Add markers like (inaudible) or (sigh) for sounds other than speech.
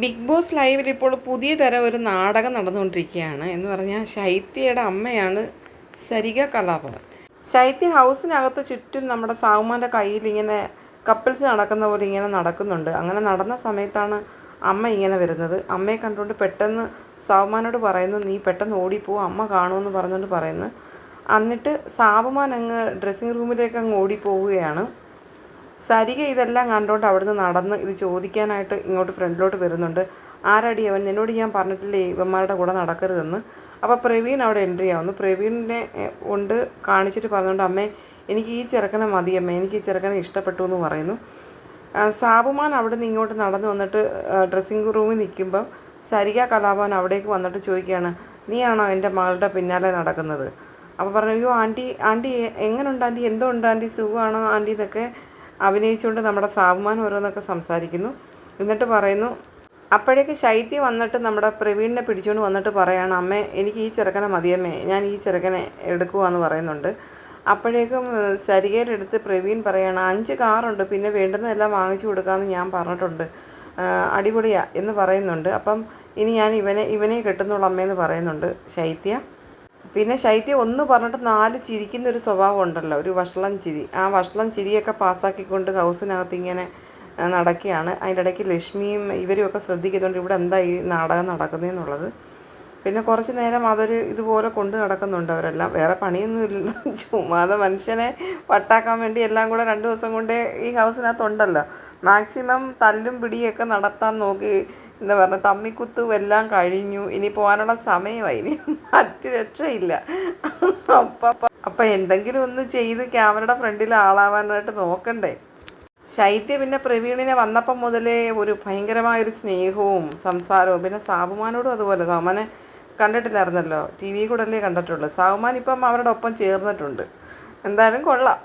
Big boss ലൈവിൽ ഇപ്പോൾ പുതിയ തരം ഒരു നാടകം നടന്നുകൊണ്ടിരിക്കുകയാണ് എന്ന് പറഞ്ഞാൽ ശൈത്യയുടെ അമ്മയാണ് സരിക കലാഭവൻ. ശൈത്യ ഹൗസിനകത്ത് ചുറ്റും നമ്മുടെ സാവുമാന്റെ കയ്യിൽ ഇങ്ങനെ കപ്പിൾസ് നടക്കുന്ന പോലെ ഇങ്ങനെ നടക്കുന്നുണ്ട്. അങ്ങനെ നടന്ന സമയത്താണ് അമ്മ ഇങ്ങനെ വരുന്നത്. അമ്മയെ കണ്ടുകൊണ്ട് പെട്ടെന്ന് സാവുമാനോട് പറയുന്നു നീ പെട്ടെന്ന് ഓടിപ്പോ അമ്മ കാണുമെന്ന് പറഞ്ഞുകൊണ്ട് പറയുന്നു. എന്നിട്ട് സാവുമാൻ അങ്ങ് ഡ്രസ്സിങ് റൂമിലേക്ക് അങ്ങ് ഓടിപ്പോവുകയാണ്. സരിക ഇതെല്ലാം കണ്ടുകൊണ്ട് അവിടുന്ന് നടന്ന് ഇത് ചോദിക്കാനായിട്ട് ഇങ്ങോട്ട് ഫ്രണ്ടിലോട്ട് വരുന്നുണ്ട്. ആരടി അവൻ? നിന്നോട് ഞാൻ പറഞ്ഞിട്ടില്ലേ ഇവന്മാരുടെ കൂടെ നടക്കരുതെന്ന്? അപ്പോൾ പ്രവീൺ അവിടെ എൻട്രി ആവുന്നു. പ്രവീണിനെ കൊണ്ട് കാണിച്ചിട്ട് പറഞ്ഞുകൊണ്ട് അമ്മേ എനിക്ക് ഈ ചെറുക്കനെ മതി അമ്മേ എനിക്ക് ഈ ചെറുക്കനെ ഇഷ്ടപ്പെട്ടു എന്ന് പറയുന്നു. സാബുമാൻ അവിടെ നിന്ന് ഇങ്ങോട്ട് നടന്നു വന്നിട്ട് ഡ്രസ്സിങ് റൂമിൽ നിൽക്കുമ്പം സരിക കലാഭവൻ അവിടേക്ക് വന്നിട്ട് ചോദിക്കുകയാണ് നീയാണോ എന്റെ മകളുടെ പിന്നാലെ നടക്കുന്നത്? അപ്പോൾ പറഞ്ഞു അയ്യോ ആന്റി ആന്റി എങ്ങനെയുണ്ട് ആന്റി? എന്തോ ഉണ്ട് ആന്റി? സുഖമാണോ ആന്റി? എന്നൊക്കെ അഭിനയിച്ചുകൊണ്ട് നമ്മുടെ സാബുമാൻ ഓരോന്നൊക്കെ സംസാരിക്കുന്നു. എന്നിട്ട് പറയുന്നു അപ്പോഴേക്ക് ശൈത്യ വന്നിട്ട് നമ്മുടെ പ്രവീണിനെ പിടിച്ചുകൊണ്ട് വന്നിട്ട് പറയാണ് അമ്മേ എനിക്ക് ഈ ചെറുക്കനെ മതിയമ്മേ ഞാൻ ഈ ചെറുക്കനെ എടുക്കുവാന്ന് പറയുന്നുണ്ട്. അപ്പോഴേക്കും സരികയിലെടുത്ത് പ്രവീൺ പറയാണ് അഞ്ച് കാറുണ്ട് പിന്നെ വേണ്ടുന്നതെല്ലാം വാങ്ങിച്ചു കൊടുക്കാമെന്ന് ഞാൻ പറഞ്ഞിട്ടുണ്ട്. അടിപൊളിയാ എന്ന് പറയുന്നുണ്ട്. അപ്പം ഇനി ഞാൻ ഇവനെ ഇവനെ കെട്ടുന്നുള്ളൂ അമ്മയെന്ന് പറയുന്നുണ്ട് ശൈത്യ. പിന്നെ ശൈത്യം ഒന്ന് പറഞ്ഞിട്ട് നാല് ചിരിക്കുന്ന ഒരു സ്വഭാവം ഉണ്ടല്ലോ ഒരു വഷളം ചിരി. ആ വഷളം ചിരിയൊക്കെ പാസ്സാക്കിക്കൊണ്ട് ഹൗസിനകത്ത് ഇങ്ങനെ നടക്കുകയാണ്. അതിന്റെ ഇടയ്ക്ക് ലക്ഷ്മിയും ഇവരും ഒക്കെ ശ്രദ്ധിക്കുന്നുണ്ട് ഇവിടെ എന്താ ഈ നാടകം നടക്കുന്നതെന്നുള്ളത് പിന്നെ കുറച്ച് നേരം അവർ ഇതുപോലെ കൊണ്ട് നടക്കുന്നുണ്ട് അവരെല്ലാം. വേറെ പണിയൊന്നും ഇല്ല (laughs) ചുമ്മാതെ മനുഷ്യനെ വട്ടാക്കാൻ വേണ്ടി എല്ലാം കൂടെ രണ്ട് ദിവസം കൊണ്ട് ഈ ഹൗസിനകത്തുണ്ടല്ലോ. മാക്സിമം തല്ലും പിടിയൊക്കെ നടത്താൻ നോക്കി എന്താ പറയുക തമ്മിക്കുത്തും എല്ലാം കഴിഞ്ഞു. ഇനി പോകാനുള്ള സമയമായി. ഇനി മറ്റു രക്ഷയില്ല. അപ്പം അപ്പം എന്തെങ്കിലും ഒന്ന് ചെയ്ത് ക്യാമറയുടെ ഫ്രണ്ടിൽ ആളാവാനായിട്ട് നോക്കണ്ടേ. ശൈത്യ പിന്നെ പ്രവീണിനെ വന്നപ്പം മുതലേ ഒരു ഭയങ്കരമായൊരു സ്നേഹവും സംസാരവും. പിന്നെ സാബുമാനോടും അതുപോലെ. സാബുമാനെ കണ്ടിട്ടില്ലായിരുന്നല്ലോ? ടി വി കൂടെ അല്ലേ കണ്ടിട്ടുള്ളൂ. സാബുമാൻ ഇപ്പം അവരുടെ ഒപ്പം ചേർന്നിട്ടുണ്ട്. എന്തായാലും കൊള്ളാം.